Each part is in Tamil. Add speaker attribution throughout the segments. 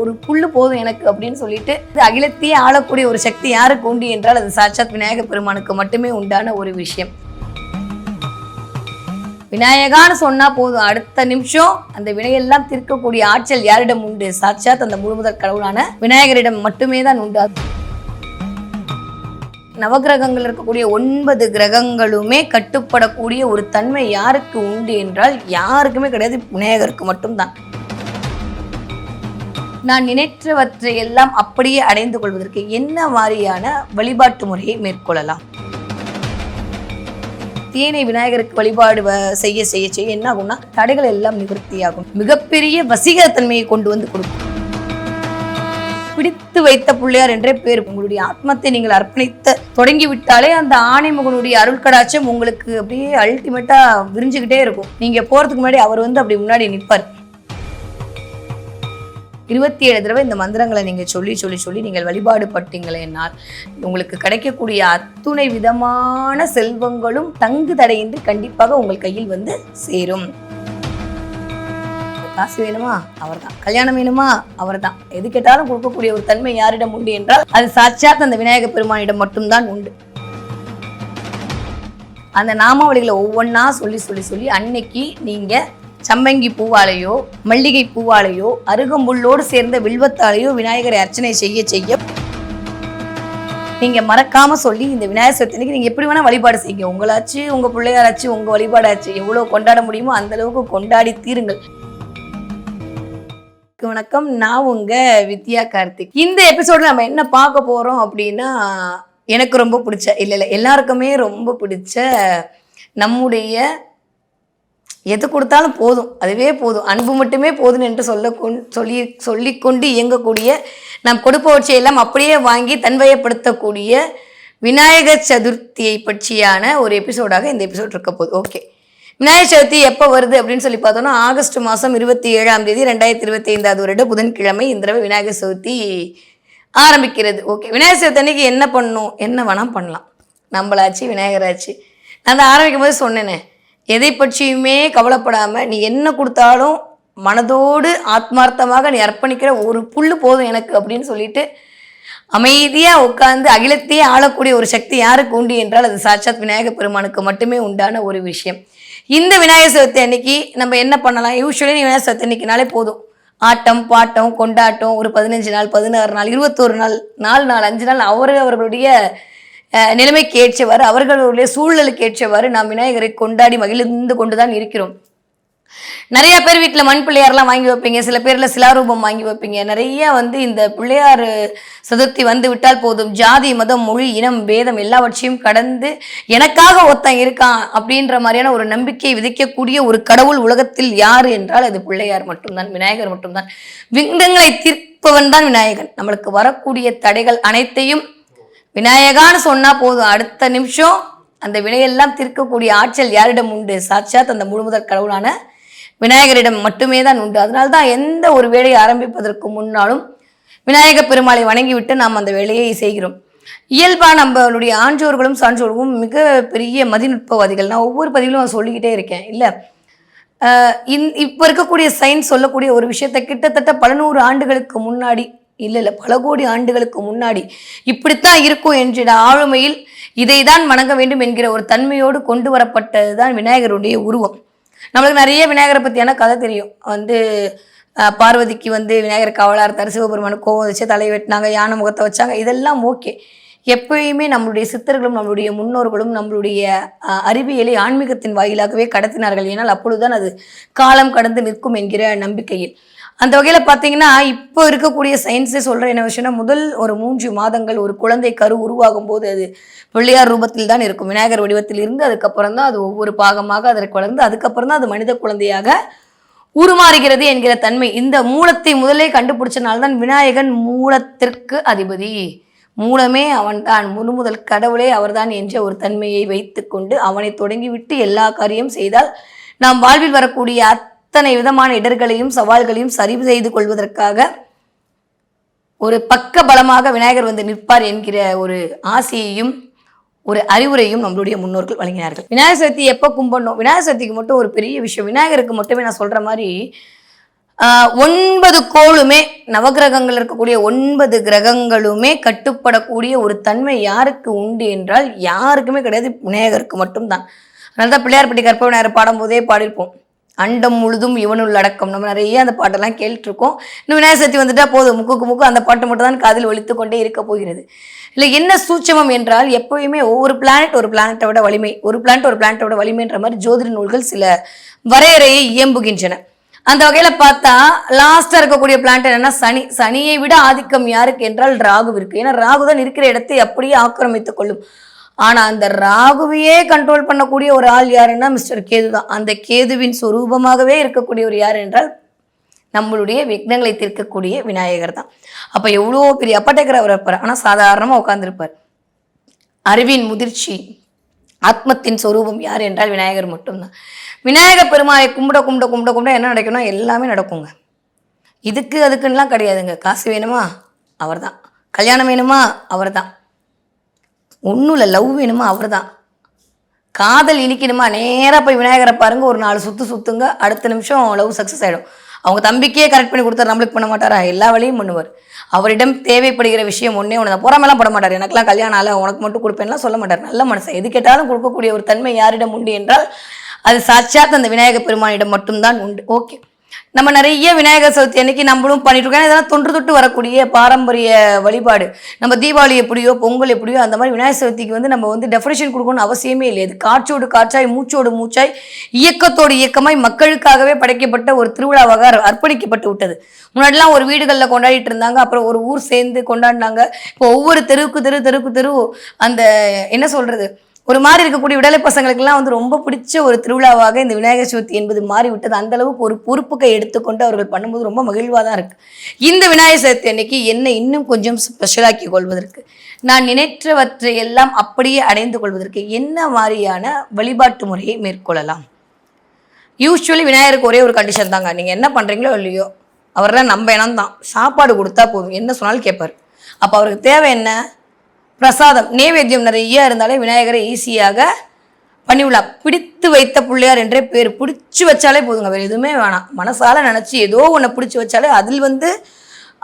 Speaker 1: ஒரு புல்லு போதும் எனக்கு அப்படின்னு சொல்லிட்டு அகிலத்தையே ஆளக்கூடிய ஒரு சக்தி யாருக்கு உண்டு என்றால் அது சாட்சாத் விநாயகர் பெருமானுக்கு மட்டுமே உண்டான ஒரு விஷயம். விநாயகான்னு சொன்னா போதும். அடுத்த நிமிஷம் அந்த வினையெல்லாம் தீர்க்கக்கூடிய ஆற்றல் யாரிடம் உண்டு? சாட்சாத் அந்த முழுமுதற் கடவுளான விநாயகரிடம் மட்டுமே தான் உண்டு. நவகிரகங்கள் இருக்கக்கூடிய ஒன்பது கிரகங்களுமே கட்டுப்படக்கூடிய ஒரு தன்மை யாருக்கு உண்டு என்றால் யாருக்குமே கிடையாது. விநாயகருக்கு மட்டும்தான். நான் நினைத்தவற்றை எல்லாம் அப்படியே அடைந்து கொள்வதற்கு என்ன மாதிரியான வழிபாட்டு முறையை மேற்கொள்ளலாம்? தேனை விநாயகருக்கு வழிபாடு வ- செய்ய செய்ய செய்ய என்ன ஆகும்னா தடைகள் எல்லாம் நிவர்த்தியாகும் மிகப்பெரிய வசீகரத்தன்மையை கொண்டு வந்து கொடுக்கும். பிடித்து வைத்த பிள்ளையார் என்றே பேர் உங்களுடைய ஆத்மத்தை நீங்கள் அர்ப்பணித்த தொடங்கி விட்டாலே அந்த ஆணைமுகனுடைய முகனுடைய அருள்கடாச்சம் உங்களுக்கு அப்படியே அல்டிமேட்டா விரிஞ்சுக்கிட்டே இருக்கும். நீங்க போறதுக்கு முன்னாடி அவர் வந்து அப்படி முன்னாடி நிற்பார் இருபத்தி ஏழு தடவை இந்த மந்திரங்களை நீங்கள் சொல்லி சொல்லி சொல்லி நீங்கள் வழிபாடு பட்டீங்களேனால் உங்களுக்கு கிடைக்கக்கூடிய அத்துணை விதமான செல்வங்களும் தங்கு தடையின்றி கண்டிப்பாக உங்கள் கையில் வந்து சேரும். காசு வேணுமா? அவர்தான். கல்யாணம் வேணுமா? அவர்தான். எது கேட்டாலும் கொடுக்கக்கூடிய ஒரு தன்மை யாரிடம் உண்டு என்றால் அது சாட்சாத் அந்த விநாயக பெருமானிடம் மட்டும்தான் உண்டு. அந்த நாமாவளிகளை ஒவ்வொன்றா சொல்லி சொல்லி சொல்லி அன்னைக்கு நீங்க சம்பங்கி பூவாலையோ மல்லிகை பூவாலையோ அருகம்புல்லோடு சேர்ந்த வில்வத்தாலையோ விநாயகரை அர்ச்சனை செய்ய செய்ய நீங்கள் மறக்காமல் சொல்லி இந்த விநாயகர் சதுர்த்திக்கு நீங்கள் எப்படி வேணால் வழிபாடு செய்யுங்க. உங்களாச்சு உங்கள் பிள்ளையாராச்சு உங்கள் வழிபாடாச்சு எவ்வளோ கொண்டாட முடியுமோ அந்தளவுக்கு கொண்டாடி தீருங்கள். வணக்கம். நான் உங்கள் வித்யா கார்த்திக். இந்த எபிசோடில் நம்ம என்ன பார்க்க போகிறோம் அப்படின்னா எனக்கு ரொம்ப பிடிச்ச இல்லை இல்லை எல்லாருக்குமே ரொம்ப பிடிச்ச நம்முடைய எது கொடுத்தாலும் போதும். அதுவே போதும். அன்பு மட்டுமே போதும் என்று சொல்ல சொல்லி சொல்லிக்கொண்டு இயங்கக்கூடிய நாம் கொடுப்பவற்றையெல்லாம் அப்படியே வாங்கி தன்வயப்படுத்தக்கூடிய விநாயகர் சதுர்த்தியை பற்றியான ஒரு எபிசோடாக இந்த எபிசோட் இருக்க போகுது. ஓகே. விநாயகர் சதுர்த்தி எப்போ வருது அப்படின்னு சொல்லி பார்த்தோம்னா ஆகஸ்ட் மாதம் இருபத்தி ஏழாம் தேதி ரெண்டாயிரத்தி இருபத்தி ஐந்தாவது வருட புதன்கிழமை இந்த தடவை விநாயகர் சதுர்த்தி ஆரம்பிக்கிறது. ஓகே. விநாயகர் சதுர்த்தி அன்னைக்கு என்ன பண்ணும்? என்ன வேணால் பண்ணலாம். நம்மளாச்சு விநாயகராச்சு. நான் அதை ஆரம்பிக்கும் போது சொன்னேனே எதை பற்றியுமே கவலைப்படாமல் நீ என்ன கொடுத்தாலும் மனதோடு ஆத்மார்த்தமாக நீ அர்ப்பணிக்கிற ஒரு புல் போதும் எனக்கு அப்படின்னு சொல்லிட்டு அமைதியாக உட்கார்ந்து அகிலத்தையே ஆளக்கூடிய ஒரு சக்தி யாருக்கு உண்டு என்றால் அது சாட்சாத் விநாயக பெருமானுக்கு மட்டுமே உண்டான ஒரு விஷயம். இந்த விநாயகர் சதுர்த்தி அன்னைக்கு நம்ம என்ன பண்ணலாம்? யூஸ்வலி விநாயகர் சதுர்த்தி அன்னைக்குனாலே போதும். ஆட்டம் பாட்டம் கொண்டாட்டம் ஒரு பதினஞ்சு நாள் பதினாறு நாள் இருபத்தோரு நாள் நாலு நாள் அஞ்சு நாள் அவர் அவர்களுடைய நிலைமைக்கு ஏற்றவாறு அவர்களுடைய சூழலுக்கு ஏற்றவாறு நாம் விநாயகரை கொண்டாடி மகிழ்ந்து கொண்டுதான் இருக்கிறோம். நிறைய பேர் வீட்டில் மண் பிள்ளையார்லாம் வாங்கி வைப்பீங்க சில பேரில் சிலாரூபம் வாங்கி வைப்பீங்க. நிறைய வந்து இந்த பிள்ளையார் சதுர்த்தி வந்து விட்டால் போதும். ஜாதி மதம் மொழி இனம் பேதம் எல்லாவற்றையும் கடந்து எனக்காக ஒருத்தன் இருக்கான் அப்படின்ற மாதிரியான ஒரு நம்பிக்கையை விதைக்கக்கூடிய ஒரு கடவுள் உலகத்தில் யார் என்றால் அது பிள்ளையார் மட்டும்தான் விநாயகர் மட்டும்தான். விந்தங்களை தீர்ப்பவன் தான் விநாயகன். நம்மளுக்கு வரக்கூடிய தடைகள் அனைத்தையும் விநாயகான்னு சொன்னால் போதும். அடுத்த நிமிஷம் அந்த வினையெல்லாம் தீர்க்கக்கூடிய ஆற்றல் யாரிடம் உண்டு? சாட்சாத் அந்த முழுமுதற் கடவுளான விநாயகரிடம் மட்டுமே தான் உண்டு. அதனால தான் எந்த ஒரு வேலையை ஆரம்பிப்பதற்கு முன்னாலும் விநாயக பெருமாளை வணங்கிவிட்டு நாம் அந்த வேலையை செய்கிறோம். இயல்பாக நம்மளுடைய ஆன்றோர்களும் சான்றோர்களும் மிக பெரிய மதிநுட்பவாதிகள். நான் ஒவ்வொரு பதிவிலும் நான் சொல்லிக்கிட்டே இருக்கேன். இல்லை? இந் இப்போ இருக்கக்கூடிய சயின்ஸ் சொல்லக்கூடிய ஒரு விஷயத்தை கிட்டத்தட்ட பல நூறு ஆண்டுகளுக்கு முன்னாடி இல்லை இல்லை பல கோடி ஆண்டுகளுக்கு முன்னாடி இப்படித்தான் இருக்கும் என்கிற ஆளுமையில் இதை தான் வணங்க வேண்டும் என்கிற ஒரு தன்மையோடு கொண்டு வரப்பட்டது தான் விநாயகருடைய உருவம். நம்மளுக்கு நிறைய விநாயகரை பற்றியான கதை தெரியும். வந்து பார்வதிக்கு வந்து விநாயகர் காவலாக இருந்தார் சிவபெருமானுக்கு கோவம் வச்சு தலை வெட்டினாங்க யானை முகத்தை வச்சாங்க இதெல்லாம் ஓகே. எப்பயுமே நம்மளுடைய சித்தர்களும் நம்மளுடைய முன்னோர்களும் நம்மளுடைய அறிவியலை ஆன்மீகத்தின் வாயிலாகவே கடத்தினார்கள். ஏனால் அப்பொழுதுதான் அது காலம் கடந்து நிற்கும் என்கிற நம்பிக்கையில். அந்த வகையில் பார்த்தீங்கன்னா இப்போ இருக்கக்கூடிய சயின்ஸே சொல்கிற என்ன விஷயம்னா முதல் ஒரு மூன்று மாதங்கள் ஒரு குழந்தை கரு உருவாகும் போது அது பிள்ளையார் ரூபத்தில் தான் இருக்கும். விநாயகர் வடிவத்தில் இருந்து அதுக்கப்புறம் தான் அது ஒவ்வொரு பாகமாக அதற்கு வளர்ந்து அதுக்கப்புறம் தான் அது மனித குழந்தையாக உருமாறுகிறது என்கிற தன்மை. இந்த மூலத்தை முதலே கண்டுபிடிச்சனால்தான் விநாயகன் மூலத்திற்கு அதிபதி. மூலமே அவன்தான். முழுமுதல் கடவுளே அவர்தான் என்ற ஒரு தன்மையை வைத்துக்கொண்டு அவனை தொடங்கிவிட்டு எல்லா காரியம் செய்தால் நாம் வாழ்வில் வரக்கூடிய அத்தனை விதமான இடர்களையும் சவால்களையும் சரி செய்து கொள்வதற்காக ஒரு பக்க பலமாக விநாயகர் வந்து நிற்பார் என்கிற ஒரு ஆசையையும் ஒரு அறிவுரையும் நம்மளுடைய முன்னோர்கள் வழங்கினார்கள். விநாயகர் சதுர்த்தி எப்போ கும்பிடணும்? விநாயகர் சதுர்த்திக்கு மட்டும் ஒரு பெரிய விஷயம். விநாயகருக்கு மட்டுமே நான் சொல்கிற மாதிரி ஒன்பது கோளுமே நவகிரகங்கள் இருக்கக்கூடிய ஒன்பது கிரகங்களுமே கட்டுப்படக்கூடிய ஒரு தன்மை யாருக்கு உண்டு என்றால் யாருக்குமே கிடையாது. விநாயகருக்கு மட்டும்தான். அதனால தான் பிள்ளையார்பட்டி கற்ப விநாயகர் பாடும்போதே பாடியிருப்போம். அண்டம் முழுதும் இவனுள் அடக்கம். நம்ம நிறைய அந்த பாட்டெல்லாம் கேட்டுருக்கோம் இன்னும் விநாயகர் சதுர்த்தி வந்துட்டா போதும். முக்குக்கு முக்கு அந்த பாட்டு மட்டும் தான் காதில் ஒழித்து கொண்டே இருக்க போகிறது. இல்லை என்ன சூட்சமம் என்றால் எப்பயுமே ஒவ்வொரு பிளானட் ஒரு பிளானட்டை விட வலிமை ஒரு பிளானட் ஒரு பிளானட்டை விட வலிமைன்ற மாதிரி ஜோதிட நூல்கள் சில வரையறையை இயம்புகின்றன. அந்த வகையில் பார்த்தா லாஸ்ட்டாக இருக்கக்கூடிய பிளான்ட் என்னென்னா சனி. சனியை விட ஆதிக்கம் யாருக்கு என்றால் ராகுவிற்கு. ஏன்னா ராகு தான் இருக்கிற இடத்தை அப்படியே ஆக்கிரமித்துக் கொள்ளும். ஆனா அந்த ராகுவையே கண்ட்ரோல் பண்ணக்கூடிய ஒரு ஆள் யாருன்னா மிஸ்டர் கேது தான். அந்த கேதுவின் சொரூபமாகவே இருக்கக்கூடிய ஒரு யார் என்றால் நம்மளுடைய விக்னங்களை தீர்க்கக்கூடிய விநாயகர் தான். அப்ப எவ்வளோ பெரிய அப்பட்டேக்கர் அவர் இருப்பார். ஆனால் சாதாரணமாக உட்காந்துருப்பார் அறிவின் முதிர்ச்சி ஆத்மத்தின் சொரூபம் யார் என்றால் விநாயகர் மட்டும்தான். விநாயகர் பெருமாளை கும்பிட கும்பிட கும்பிட கும்பிட என்ன நடக்கணும் எல்லாமே நடக்குங்க. இதுக்கு அதுக்குன்னெலாம் கிடையாதுங்க. காசு வேணுமா? அவர் தான் கல்யாணம் வேணுமா? அவர் தான் ஒன்றும் இல்லை லவ் வேணுமா? அவர் தான் காதல் இனிக்கணுமா? நேராக போய் விநாயகரை பாருங்க ஒரு நாலு சுற்று சுத்துங்க அடுத்த நிமிஷம் லவ் சக்ஸஸ் ஆகிடும் அவங்க தம்பிக்கே கரெக்ட் பண்ணி கொடுத்தாரு நம்மளுக்கு பண்ண மாட்டாரா? எல்லா வேலையும் பண்ணுவார். அவரிடம் தேவைப்படுகிற விஷயம் ஒன்றே ஒன்று தான் பொறாமெல்லாம் பட மாட்டார். எனக்கெல்லாம் கல்யாணம் ஆகல உனக்கு மட்டும் கொடுப்பேன்லாம் சொல்ல மாட்டார். நல்ல மனசை. எது கேட்டாலும் கொடுக்கக்கூடிய ஒரு தன்மை யாரிடம் உண்டு என்றால் அது சாட்சாத் அந்த விநாயகர் பெருமானிடம் மட்டும்தான் உண்டு. ஓகே நம்ம நிறைய விநாயகர் சதுர்த்தி அன்னைக்கு நம்மளும் பண்ணிட்டு இருக்கோம் ஏன்னா இதெல்லாம் தொன்று தொட்டு வரக்கூடிய பாரம்பரிய வழிபாடு. நம்ம தீபாவளி எப்படியோ பொங்கல் எப்படியோ அந்த மாதிரி விநாயகர் சதுர்த்திக்கு வந்து நம்ம வந்து டெஃபரேஷன் கொடுக்கணும்னு அவசியமே இல்லை. இது காற்றோடு காற்றாய் மூச்சோடு மூச்சாய் இயக்கத்தோடு இயக்கமாய் மக்களுக்காகவே படைக்கப்பட்ட ஒரு திருவிழாவாக அர்ப்பணிக்கப்பட்டு விட்டது. முன்னாடிலாம் ஒரு வீடுகளில் கொண்டாடிட்டு இருந்தாங்க. அப்புறம் ஒரு ஊர் சேர்ந்து கொண்டாடினாங்க. இப்போ ஒவ்வொரு தெருவுக்கு தெரு தெருவுக்கு தெரு அந்த என்ன சொல்றது ஒரு மாதிரி இருக்கக்கூடிய விடலை பசங்களுக்கெல்லாம் வந்து ரொம்ப பிடிச்ச ஒரு திருவிழாவாக இந்த விநாயகர் சதுர்த்தி என்பது மாறிவிட்டது. அந்த அளவுக்கு ஒரு பொறுப்புக்கை எடுத்துக்கொண்டு அவர்கள் பண்ணும்போது ரொம்ப மகிழ்வாக தான் இருக்கு. இந்த விநாயகர் சதுர்த்தி அன்னைக்கு என்னை இன்னும் கொஞ்சம் ஸ்பெஷலாக்கி கொள்வதற்கு நான் நினைற்றவற்றை எல்லாம் அப்படியே அடைந்து கொள்வதற்கு என்ன மாதிரியான வழிபாட்டு முறையை மேற்கொள்ளலாம்? யூஸ்வலி விநாயகருக்கு ஒரே ஒரு கண்டிஷன் தாங்க. நீங்கள் என்ன பண்ணுறீங்களோ இல்லையோ அவரெல்லாம் நம்ம இனம் தான் சாப்பாடு கொடுத்தா போதும். என்ன சொன்னாலும் கேட்பார் அப்போ அவருக்கு தேவை என்ன? பிரசாதம் நேவேத்தியம் நிறைய இருந்தாலே விநாயகரை ஈஸியாக பண்ணிவிடலாம் பிடித்து வைத்த பிள்ளையார் என்றே பேர் பிடிச்சி வச்சாலே போதுங்க. வேறு எதுவுமே வேணாம். மனசால நினச்சி ஏதோ ஒன்றை பிடிச்சி வச்சாலே அதில் வந்து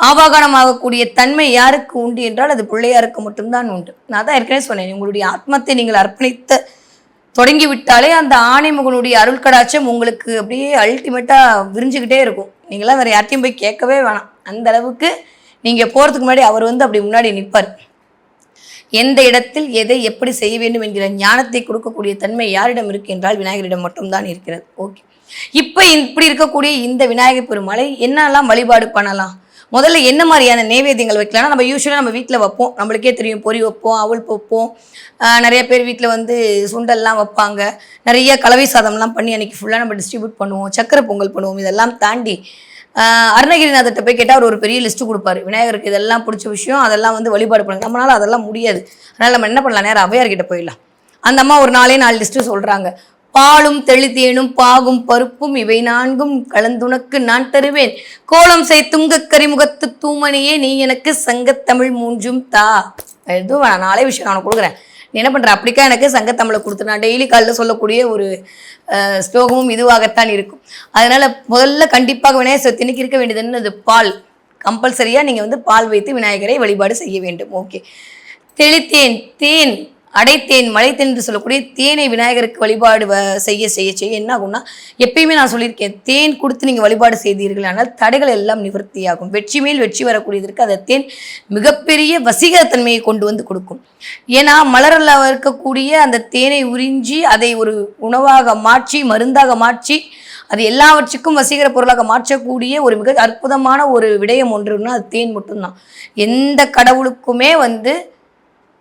Speaker 1: ஆவாகனமாகக்கூடிய தன்மை யாருக்கு உண்டு என்றால் அது பிள்ளையாருக்கு மட்டும்தான் உண்டு. நான் தான் ஏற்கனவே சொன்னேன் உங்களுடைய ஆத்மத்தை நீங்கள் அர்ப்பணித்த தொடங்கி விட்டாலே அந்த ஆணைமுகனுடைய அருள் கடாட்சம் உங்களுக்கு அப்படியே அல்டிமேட்டாக விரிஞ்சுக்கிட்டே இருக்கும். நீங்களாம் வேறு யார்ட்டையும் போய் கேட்கவே வேணாம். அந்த அளவுக்கு நீங்கள் போகிறதுக்கு முன்னாடி அவர் வந்து அப்படி முன்னாடி நிற்பார் எந்த இடத்தில் எதை எப்படி செய்ய வேண்டும் என்கிற ஞானத்தை கொடுக்கக்கூடிய தன்மை யாரிடம் இருக்கு என்றால் விநாயகரிடம் மட்டும்தான் இருக்கிறது. ஓகே. இப்போ இப்படி இருக்கக்கூடிய இந்த விநாயகர் பெருமாளை என்னெல்லாம் வழிபாடு பண்ணலாம்? முதல்ல என்ன மாதிரியான நைவேத்தியங்கள் வைக்கலாம்னா நம்ம யூஸ்வலாக நம்ம வீட்டில் வைப்போம். நம்மளுக்கே தெரியும் பொரி வைப்போம் அவள் வைப்போம் நிறைய பேர் வீட்டில் வந்து சுண்டல்லாம் வைப்பாங்க. நிறைய கலவை சாதம்லாம் பண்ணி அன்றைக்கி ஃபுல்லாக நம்ம டிஸ்ட்ரிபியூட் பண்ணுவோம். சக்கரை பொங்கல் பண்ணுவோம். இதெல்லாம் தாண்டி அருணகிரிநாதர்கிட்ட போய் கேட்டால் அவர் ஒரு பெரிய லிஸ்ட்டு கொடுப்பாரு. விநாயகருக்கு இதெல்லாம் பிடிச்ச விஷயம் அதெல்லாம் வந்து வழிபாடு பண்ணுங்க நம்மளால் அதெல்லாம் முடியாது. அதனால் நம்ம என்ன பண்ணலாம்? நேரம் அவையார்கிட்ட போயிடலாம். அந்த அம்மா ஒரு நாளே நாலு லிஸ்ட்டு சொல்கிறாங்க பாலும் தெளித்தேனும் பாகும் பருப்பும் இவை நான்கும் கலந்துனக்கு நான் தருவேன். கோலம் செய் துங்க கரிமுகத்து தூமணியே நீ எனக்கு சங்கத்தமிழ் மூன்றும் தா. எதுவும் நாளே விஷயம் நான் உனக்கு கொடுக்குறேன். நீ என்ன பண்ணுற அப்படிக்கா எனக்கு சங்கத்தமிழை கொடுத்து நான் டெய்லி காலில் சொல்லக்கூடிய ஒரு ஸ்லோகமும் இதுவாகத்தான் இருக்கும். அதனால் முதல்ல கண்டிப்பாக விநாயகர் சதுர்த்தினிக்கு இருக்க வேண்டியதுன்னு அது பால். கம்பல்சரியாக நீங்கள் வந்து பால் வைத்து விநாயகரை வழிபாடு செய்ய வேண்டும். ஓகே. தெளித்தேன். தேன். அடைத்தேன் மலைத்தேன் என்று சொல்லக்கூடிய தேனை விநாயகருக்கு வழிபாடு வ- செய்ய செய்ய செய்ய என்ன ஆகும்னா எப்பயுமே நான் சொல்லியிருக்கேன் தேன் கொடுத்து நீங்கள் வழிபாடு செய்தீர்கள் ஆனால் தடைகள் எல்லாம் நிவர்த்தியாகும். வெற்றி மேல் வெற்றி வரக்கூடியதற்கு அந்த தேன் மிகப்பெரிய வசீகரத்தன்மையை கொண்டு வந்து கொடுக்கும். ஏன்னா மலரில் இருக்கக்கூடிய அந்த தேனை உறிஞ்சி அதை ஒரு உணவாக மாற்றி மருந்தாக மாற்றி அது எல்லாவற்றுக்கும் வசீகர பொருளாக மாற்றக்கூடிய ஒரு மிக அற்புதமான ஒரு விடயம் ஒன்றுன்னா அது தேன் மட்டும்தான். எந்த கடவுளுக்குமே வந்து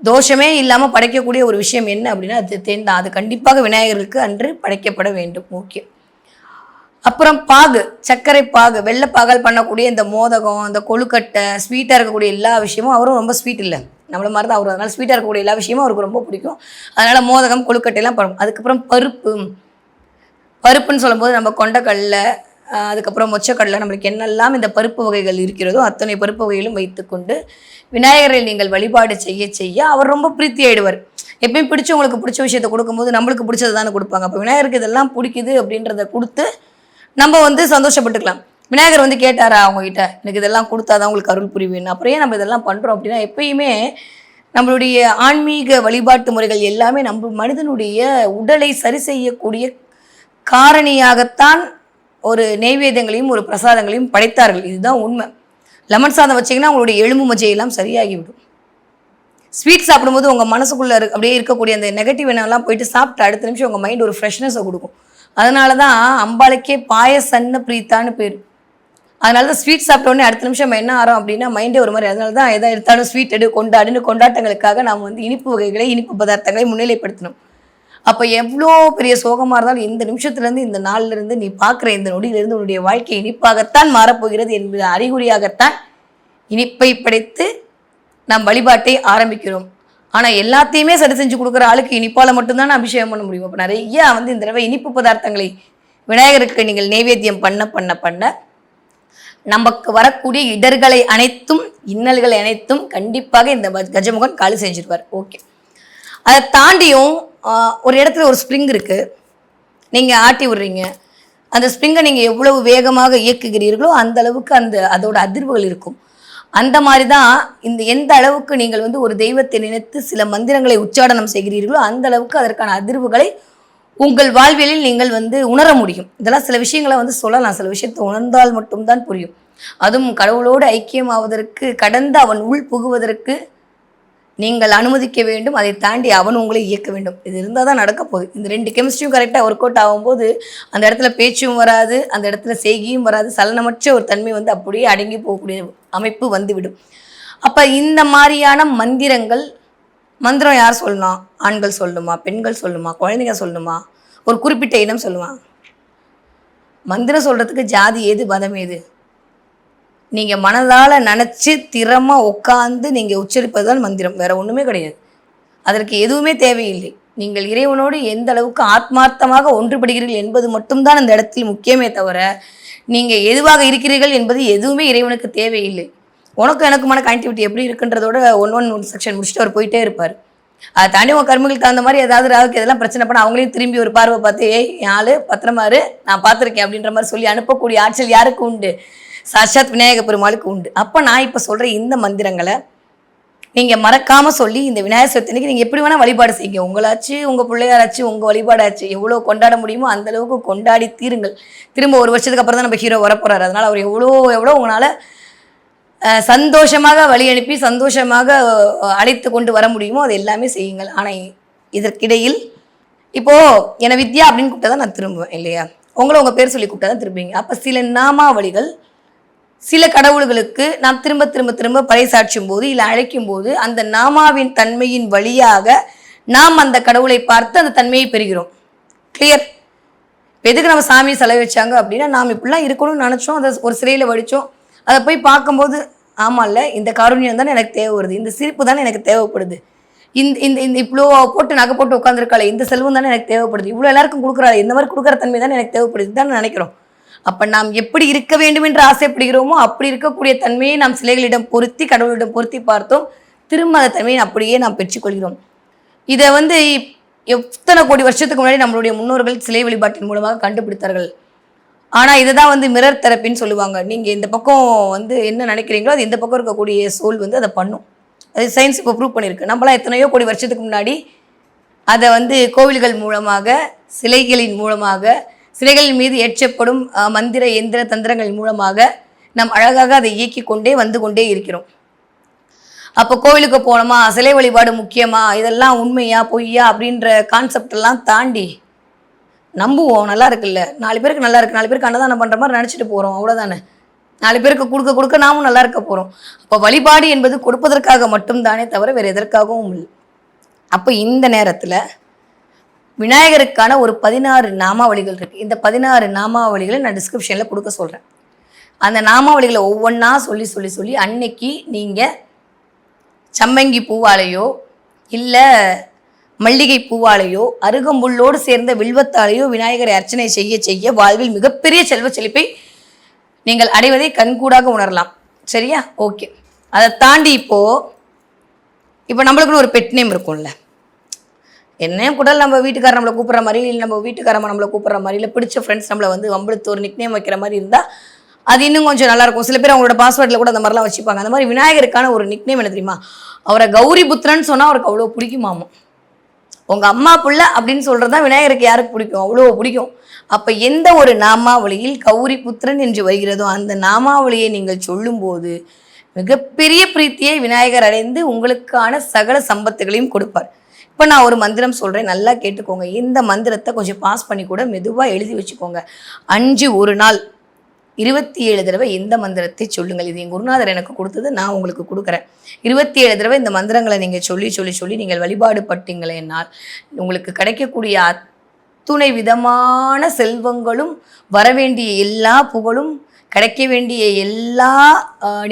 Speaker 1: தோஷமே இல்லாமல் படைக்கக்கூடிய ஒரு விஷயம் என்ன அப்படின்னா அது தேன் தான். அது கண்டிப்பாக விநாயகருக்கு அன்று படைக்கப்பட வேண்டும். ஓகே. அப்புறம் பாகு சர்க்கரை பாகு வெள்ளை பாகால் பண்ணக்கூடிய இந்த மோதகம் இந்த கொழுக்கட்டை ஸ்வீட்டாக இருக்கக்கூடிய எல்லா விஷயமும் அவரும் ரொம்ப ஸ்வீட் இல்லை. நம்மள மாதிரி தான் அவரும் அதனால் ஸ்வீட்டாக இருக்கக்கூடிய எல்லா விஷயமும் அவருக்கு ரொம்ப பிடிக்கும். அதனால் மோதகம் கொழுக்கட்டையெல்லாம் பண்ணும் அதுக்கப்புறம் பருப்பு. பருப்புன்னு சொல்லும்போது நம்ம கொண்டக்கடலை அதுக்கப்புறம் மொச்சக்கடலை நம்மளுக்கு என்னெல்லாம் இந்த பருப்பு வகைகள் இருக்கிறதோ அத்தனை பருப்பு வகைகளும் வைத்துக்கொண்டு விநாயகரை நீங்கள் வழிபாடு செய்ய செய்ய அவர் ரொம்ப பிரீத்தி ஆயிடுவார் எப்பயும் பிடிச்சவங்களுக்கு பிடிச்ச விஷயத்தை கொடுக்கும்போது நம்மளுக்கு பிடிச்சது தானே கொடுப்பாங்க. அப்போ விநாயகருக்கு இதெல்லாம் பிடிக்குது அப்படின்றத கொடுத்து நம்ம வந்து சந்தோஷப்பட்டுக்கலாம். விநாயகர் வந்து கேட்டாரா அவங்ககிட்ட? எனக்கு இதெல்லாம் கொடுத்தாதான் உங்களுக்கு அருள் புரிவேன் அப்புறம் ஏன் நம்ம இதெல்லாம் பண்ணுறோம் அப்படின்னா எப்பயுமே நம்மளுடைய ஆன்மீக வழிபாட்டு முறைகள் எல்லாமே நம்ம மனிதனுடைய உடலை சரி செய்யக்கூடிய காரணியாகத்தான் ஒரு நெய்வேதங்களையும் ஒரு பிரசாதங்களையும் படைத்தார்கள். இதுதான் உண்மை. லெமன் சாதம் வச்சீங்கன்னா உங்களுடைய எலும்பு மஜ்ஜையெல்லாம் சரியாகிவிடும். ஸ்வீட் சாப்பிடும்போது உங்கள் மனசுக்குள்ளே இருக்கு அப்படியே இருக்கக்கூடிய அந்த நெகட்டிவ் எண்ணெல்லாம் போயிட்டு சாப்பிட்டு அடுத்த நிமிஷம் உங்கள் மைண்ட் ஒரு ஃப்ரெஷ்னஸை கொடுக்கும். அதனால தான் அம்பாளுக்கே பாயசன்ன பிரீத்தான்னு பேர். அதனால தான் ஸ்வீட் சாப்பிட்ட உடனே அடுத்த நிமிஷம் நம்ம என்ன ஆறோம் அப்படின்னா மைண்டே ஒரு மாதிரி. அதனால தான் எதை எடுத்தாலும் ஸ்வீட் எடு கொண்டாடுன்னு கொண்டாட்டங்களுக்காக நாம் வந்து இனிப்பு வகைகளை இனிப்பு பதார்த்தங்களை முன்னிலைப்படுத்தணும். அப்போ எவ்வளோ பெரிய சோகமாக இருந்தாலும் இந்த நிமிஷத்துலேருந்து இந்த நாள்லேருந்து நீ பார்க்குற இந்த நொடியிலிருந்து உன்னுடைய வாழ்க்கை இனிப்பாகத்தான் மாறப்போகிறது என்பது அறிகுறியாகத்தான் இனிப்பை படைத்து நாம் வழிபாட்டை ஆரம்பிக்கிறோம். ஆனால் எல்லாத்தையுமே சரி செஞ்சு கொடுக்குற ஆளுக்கு இனிப்பால் மட்டும்தான் அபிஷேகம் பண்ண முடியும். அப்போ நிறைய வந்து இந்த தடவை இனிப்பு பதார்த்தங்களை விநாயகருக்கு நீங்கள் நைவேத்தியம் பண்ண பண்ண பண்ண நமக்கு வரக்கூடிய இடர்களை அனைத்தும் இன்னல்களை அனைத்தும் கண்டிப்பாக இந்த கஜமுகன் காலி செஞ்சிருவார். ஓகே. அதை தாண்டியும் ஒரு இடத்துல ஒரு ஸ்ப்ரிங் இருக்குது நீங்கள் ஆட்டி விடுறீங்க. அந்த ஸ்ப்ரிங்கை நீங்கள் எவ்வளவு வேகமாக இயக்குகிறீர்களோ அந்த அளவுக்கு அந்த அதோட அதிர்வுகள் இருக்கும். அந்த மாதிரி தான் இந்த எந்த அளவுக்கு நீங்கள் வந்து ஒரு தெய்வத்தை நினைத்து சில மந்திரங்களை உச்சாடனம் செய்கிறீர்களோ அந்த அளவுக்கு அதற்கான அதிர்வுகளை உங்கள் வாழ்வியலில் நீங்கள் வந்து உணர முடியும். இதெல்லாம் சில விஷயங்களை வந்து சொல்லலாம். சில விஷயத்தை உணர்ந்தால் மட்டும்தான் புரியும். அதுவும் கடவுளோடு ஐக்கியமாவதற்கு கடந்து அவன் உள் புகுவதற்கு நீங்கள் அனுமதிக்க வேண்டும் அதை தாண்டி அவன் உங்களை இயக்க வேண்டும். இது இருந்தால் தான் நடக்க போகுது. இந்த ரெண்டு கெமிஸ்ட்ரியும் கரெக்டாக ஒர்க் அவுட் ஆகும்போது அந்த இடத்துல பேச்சும் வராது அந்த இடத்துல செய்கியும் வராது. சலனமற்ற ஒரு தன்மை வந்து அப்படியே அடங்கி போகக்கூடிய அமைப்பு வந்துவிடும். அப்போ இந்த மாதிரியான மந்திரங்கள் மந்திரம் யார் சொல்லணும் ஆண்கள் சொல்லுமா? பெண்கள் சொல்லுமா? குழந்தைங்க சொல்லணுமா ஒரு குறிப்பிட்ட இனம் சொல்லுமா? மந்திரம் சொல்கிறதுக்கு ஜாதி ஏது மதம் ஏது? நீங்கள் மனதால் நினச்சி திறமாக உட்காந்து நீங்கள் உச்சரிப்பது தான் மந்திரம். வேறு ஒன்றுமே கிடையாது. அதற்கு எதுவுமே தேவையில்லை. நீங்கள் இறைவனோடு எந்த அளவுக்கு ஆத்மார்த்தமாக ஒன்றுபடுகிறீர்கள் என்பது மட்டும்தான் அந்த இடத்தில் முக்கியமே தவிர நீங்கள் எதுவாக இருக்கிறீர்கள் என்பது எதுவுமே இறைவனுக்கு தேவையில்லை. உனக்கும் எனக்குமான கனெக்டிவிட்டி எப்படி இருக்குன்றதோட ஒன் ஒன் ஒன் செக்ஷன் முடிச்சுட்டு அவர் போயிட்டே இருப்பார். அதை தாண்டி உங்கள் கர்மங்களுக்கு தகுந்த மாதிரி ஏதாவது ராவுக்கு இதெல்லாம் பிரச்சனை பண்ண அவங்களையும் திரும்பி ஒரு பார்வை பார்த்து ஏய் ஆள் பத்திரமாரு நான் பார்த்துருக்கேன் அப்படின்ற மாதிரி சொல்லி அனுப்பக்கூடிய ஆற்றல் யாருக்கு உண்டு? சாட்சாத் விநாயக பெருமாளுக்கு உண்டு. அப்போ நான் இப்போ சொல்கிற இந்த மந்திரங்களை நீங்கள் மறக்காமல் சொல்லி இந்த விநாயகர் சதுர்த்திக்கு நீங்கள் எப்படி வேணால் வழிபாடு செய்யுங்க. உங்களாச்சு உங்கள் பிள்ளையாராச்சு உங்கள் வழிபாடாச்சு எவ்வளோ கொண்டாட முடியுமோ அந்த அளவுக்கு கொண்டாடி தீருங்கள். திரும்ப ஒரு வருஷத்துக்கு அப்புறம் தான் நம்ம ஹீரோ வரப்போகிறார் அதனால் அவர் எவ்வளோ எவ்வளோ உங்களால் சந்தோஷமாக வழி அனுப்பி சந்தோஷமாக அழைத்து கொண்டு வர முடியுமோ அது எல்லாமே செய்யுங்கள். ஆனால் இதற்கிடையில் இப்போது என்னை வித்யா அப்படின்னு கூப்பிட்டா தான் நான் திரும்புவேன் இல்லையா? உங்களை உங்கள் பேர் சொல்லி கூப்பிட்டா தான் திரும்புவீங்க. அப்போ சில நாமாவளிகள் சில கடவுள்களுக்கு நாம் திரும்ப திரும்ப திரும்ப பறைசாற்றும் போது இல்லை அழைக்கும் போது அந்த நாமாவின் தன்மையின் வழியாக நாம் அந்த கடவுளை பார்த்து அந்த தன்மையை பெறுகிறோம். கிளியர் எதுக்கு நம்ம சாமி செலவு வச்சாங்க அப்படின்னா நாம் இப்படிலாம் இருக்கணும்னு நினச்சோம் அதை ஒரு சிலையில் வடித்தோம் அதை போய் பார்க்கும்போது ஆமாம்ல இந்த காருண்யம் தானே எனக்கு தேவை வருது இந்த சிரிப்பு தானே எனக்கு தேவைப்படுது. இந்த இந்த இந்த இவ்வளோ போட்டு நகை போட்டு உட்காந்துருக்காளே இந்த செல்வம் தானே எனக்கு தேவைப்படுது இவ்வளோ எல்லாருக்கும் கொடுக்குறாள் இந்த மாதிரி கொடுக்குற தன்மை தானே எனக்கு தேவைப்படுது தான் நினைக்கிறோம். அப்போ நாம் எப்படி இருக்க வேண்டும் என்று ஆசைப்படுகிறோமோ அப்படி இருக்கக்கூடிய தன்மையை நாம் சிலைகளிடம் பொருத்தி கடவுளிடம் பொருத்தி பார்த்தோம். திரும்ப அந்த தன்மையை அப்படியே நாம் பெற்றுக்கொள்கிறோம். இதை வந்து எத்தனை கோடி வருஷத்துக்கு முன்னாடி நம்மளுடைய முன்னோர்கள் சிலை வழிபாட்டின் மூலமாக கண்டுபிடித்தார்கள். ஆனால் இதை தான் வந்து மிரர் தெரப்பின்னு சொல்லுவாங்க. நீங்கள் இந்த பக்கம் வந்து என்ன நினைக்கிறீங்களோ அது இந்த பக்கம் இருக்கக்கூடிய சோல் வந்து அதை பண்ணும். அது சயின்ஸ் இப்போ ப்ரூவ் பண்ணியிருக்கு. நம்மளாம் எத்தனையோ கோடி வருஷத்துக்கு முன்னாடி அதை வந்து கோவில்கள் மூலமாக சிலைகளின் மூலமாக சிலைகளின் மீது ஏற்றப்படும் மந்திர எந்திர தந்திரங்கள் மூலமாக நாம் அழகாக அதை இயக்கி கொண்டே வந்து கொண்டே இருக்கிறோம். அப்போ கோவிலுக்கு போனோமா சிலை வழிபாடு முக்கியமா இதெல்லாம் உண்மையா பொய்யா அப்படின்ற கான்செப்டெல்லாம் தாண்டி நம்புவோம். நல்லா இருக்குல்ல? நாலு பேருக்கு நல்லா இருக்கு. நாலு பேருக்கு அன்னதானம் பண்ற மாதிரி நினச்சிட்டு போறோம். அவ்வளோதானே நாலு பேருக்கு கொடுக்க கொடுக்க நாமும் நல்லா இருக்க போறோம். அப்போ வழிபாடு என்பது கொடுப்பதற்காக மட்டும்தானே தவிர வேறு எதற்காகவும் இல்லை. அப்போ இந்த நேரத்தில் விநாயகருக்கான ஒரு பதினாறு நாமாவளிகள் இருக்குது இந்த பதினாறு நாமாவளிகளை நான் டிஸ்கிரிப்ஷனில் கொடுக்க சொல்கிறேன் அந்த நாமாவளிகளை ஒவ்வொன்றா சொல்லி சொல்லி சொல்லி அன்னைக்கு நீங்கள் சம்மங்கி பூவாலையோ இல்லை மல்லிகை பூவாலையோ அருகம்புல்லோடு சேர்ந்த வில்வத்தாலையோ விநாயகரை அர்ச்சனை செய்ய செய்ய வாழ்வில் மிகப்பெரிய செல்வ செழிப்பை நீங்கள் அடைவதை கண்கூடாக உணரலாம். சரியா? ஓகே அதை தாண்டி இப்போது இப்போ நம்மளுக்குன்னு ஒரு பெட் நேம் இருக்கும்ல. என்ன கூட நம்ம வீட்டுக்காரர் நம்மளை கூப்பிட்ற மாதிரி இல்லை நம்ம வீட்டுக்காரம்மா நம்மளை கூப்பிட்ற மாதிரி இல்லை பிடிச்ச ஃப்ரெண்ட்ஸ் நம்மளை வந்து வம்பளுத்து ஒரு நிக்னேம் வைக்கிற மாதிரி இருந்தால் அது இன்னும் கொஞ்சம் நல்லாயிருக்கும் சில பேர் அவங்களோட பாஸ்வேர்டில் கூட அந்த மாதிரிலாம் வச்சுப்பாங்க. அந்த மாதிரி விநாயகருக்கான ஒரு நிக்னேம் என்ன தெரியுமா? அவரை கௌரி புத்திரன்னு சொன்னால் அவருக்கு அவ்வளோ பிடிக்குமாமோ உங்கள் அம்மா பிள்ளை அப்படின்னு சொல்கிறது தான் விநாயகருக்கு யாருக்கு பிடிக்கும்? அவ்வளோ பிடிக்கும். அப்போ எந்த ஒரு நாமாவளியில் கௌரி புத்திரன் என்று வருகிறதோ அந்த நாமாவளியை நீங்கள் சொல்லும்போது மிகப்பெரிய பிரீத்தியை விநாயகர் அடைந்து உங்களுக்கான சகல சம்பத்துகளையும் கொடுப்பார். இப்போ நான் ஒரு மந்திரம் சொல்கிறேன் நல்லா கேட்டுக்கோங்க. இந்த மந்திரத்தை கொஞ்சம் பாஸ் பண்ணி கூட மெதுவாக எழுதி வச்சுக்கோங்க. அஞ்சு ஒரு நாள் இருபத்தி ஏழு தடவை இந்த மந்திரத்தை சொல்லுங்கள். இது என் குருநாதர் எனக்கு கொடுத்தது நான் உங்களுக்கு கொடுக்குறேன். இருபத்தி ஏழு தடவை இந்த மந்திரங்களை நீங்கள் சொல்லி சொல்லி சொல்லி நீங்கள் வழிபாடு பட்டீங்களேனால் உங்களுக்கு கிடைக்கக்கூடிய அத்துணை விதமான செல்வங்களும் வரவேண்டிய எல்லா புகழும் கிடைக்க வேண்டிய எல்லா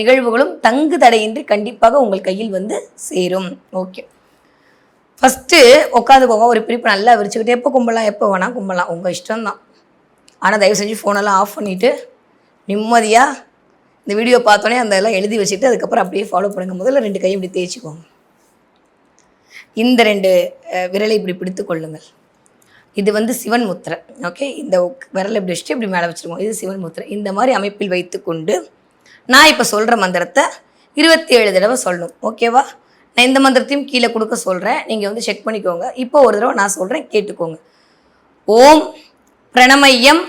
Speaker 1: நிகழ்வுகளும் தங்கு தடையின்றி கண்டிப்பாக உங்கள் கையில் வந்து சேரும். ஓகே. ஃபஸ்ட்டு உட்காந்துக்கோங்க. ஒரு பிரிப்பு நல்லா விரிச்சுக்கிட்டு எப்போ கும்பலாம் எப்போ வேணால் கும்பலாம். உங்கள் இஷ்டம்தான். ஆனால் தயவு செஞ்சு ஃபோனெல்லாம் ஆஃப் பண்ணிவிட்டு நிம்மதியாக இந்த வீடியோ பார்த்தோன்னே அந்த எல்லாம் எழுதி வச்சுட்டு அதுக்கப்புறம் அப்படியே ஃபாலோ பண்ணுங்க. முதல்ல ரெண்டு கையும் இப்படி தேய்ச்சிக்கோங்க. இந்த ரெண்டு விரலை இப்படி பிடித்து கொள்ளுங்கள். இது வந்து சிவன் முத்திரை. ஓகே இந்த விரலை இப்படி வச்சுட்டு இப்படி மேலே வச்சுருக்கோம். இது சிவன் முத்திரை. இந்த மாதிரி அமைப்பில் வைத்துக்கொண்டு நான் இப்போ சொல்கிற மந்திரத்தை இருபத்தி ஏழு தடவை சொல்லணும். ஓகேவா நான் இந்த மந்திரத்தையும் கீழே கொடுக்க சொல்கிறேன் நீங்கள் வந்து செக் பண்ணிக்கோங்க. இப்போ ஒரு தடவை நான் சொல்கிறேன் கேட்டுக்கோங்க. ஓம் பிரணமய்யம்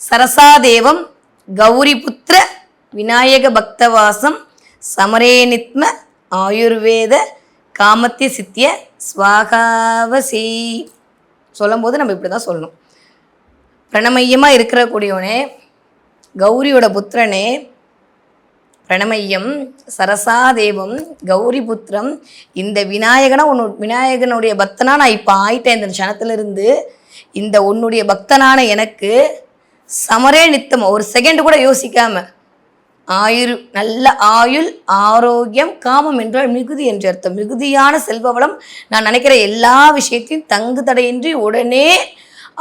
Speaker 1: சரசாதேவம் கௌரி புத்திர விநாயக பக்தவாசம் சமரேனித்ம ஆயுர்வேத காமத்திய சித்திய ஸ்வாகாவசி சொல்லும்போது நம்ம இப்படி தான் சொல்லணும். பிரணமையமாக இருக்கிற கூடியவனே கௌரியோட புத்திரனே பிரணமய்யம் சரசாதேவம் கௌரி புத்திரம் இந்த விநாயகனா உன்னு விநாயகனுடைய பக்தனா நான் இப்போ ஆயிட்டேன் இந்த க்ஷணத்திலிருந்து. இந்த உன்னுடைய பக்தனான எனக்கு சமரே நித்தம். ஒரு செகண்ட் கூட யோசிக்காம. ஆயுர் நல்ல ஆயுள் ஆரோக்கியம் காமம் என்றால் மிகுதி என்று அர்த்தம். மிகுதியான செல்வவளம் நான் நினைக்கிற எல்லா விஷயத்தையும் தங்கு தடையின்றி உடனே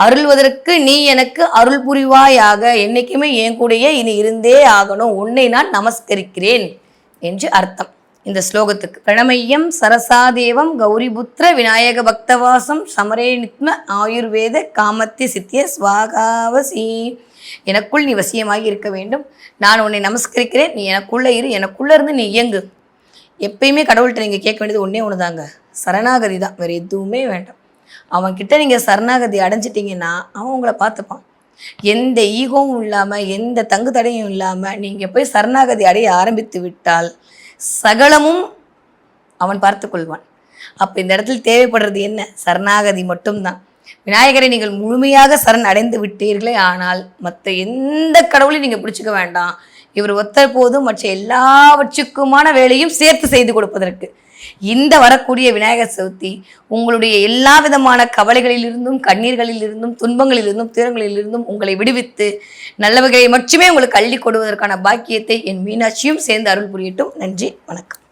Speaker 1: அருள்வதற்கு நீ எனக்கு அருள் புரிவாயாக. என்னைக்குமே என் கூடயே இனி இருந்தே ஆகணும். உன்னை நான் நமஸ்கரிக்கிறேன் என்று அர்த்தம். இந்த ஸ்லோகத்துக்கு பிரணமையம் சரசாதேவம் கௌரிபுத்திர விநாயக பக்தவாசம் சமரே நித்ம ஆயுர்வேத காமத்தி சித்திய ஸ்வாகாவசி எனக்குள் நீ வசியமாகி இருக்க வேண்டும். நான் உன்னை நமஸ்கரிக்கிறேன். நீ எனக்குள்ளே இரு. எனக்குள்ளே இருந்து நீ இயங்கு. எப்பயுமே கடவுள்கிட்ட நீங்கள் கேட்க வேண்டியது ஒன்றே ஒன்று தாங்க சரணாகதி தான். வேறு எதுவுமே வேண்டாம். அவன்கிட்ட நீங்கள் சரணாகதி அடைஞ்சிட்டிங்கன்னா அவன் உங்களை பார்த்துப்பான். எந்த ஈகோவும் இல்லாமல் எந்த தங்கு தடையும் இல்லாமல் நீங்கள் போய் சரணாகதி அடைய ஆரம்பித்து விட்டால் சகலமும் அவன் பார்த்து கொள்வான். அப்போ இந்த இடத்துல தேவைப்படுறது என்ன? சரணாகதி மட்டும்தான். விநாயகரை நீங்கள் முழுமையாக சரண் அடைந்து விட்டீர்களே ஆனால் மற்ற எந்த கடவுளையும் நீங்கள் பிடிச்சிக்க வேண்டாம். இவர் ஒத்தர் போதும் மற்ற எல்லாவற்றுக்குமான வேலையும் சேர்த்து செய்து கொடுப்பதற்கு. இந்த வரக்கூடிய விநாயகர் சதுர்த்தி உங்களுடைய எல்லா விதமான கவலைகளிலிருந்தும் கண்ணீர்களிலிருந்தும் துன்பங்களிலிருந்தும் துயரங்களிலிருந்தும் உங்களை விடுவித்து நல்ல வகையை மட்டுமே உங்களுக்கு அள்ளி கொடுவதற்கான பாக்கியத்தை என் மீனாட்சியும் சேர்ந்து அருள் புரியட்டும். நன்றி வணக்கம்.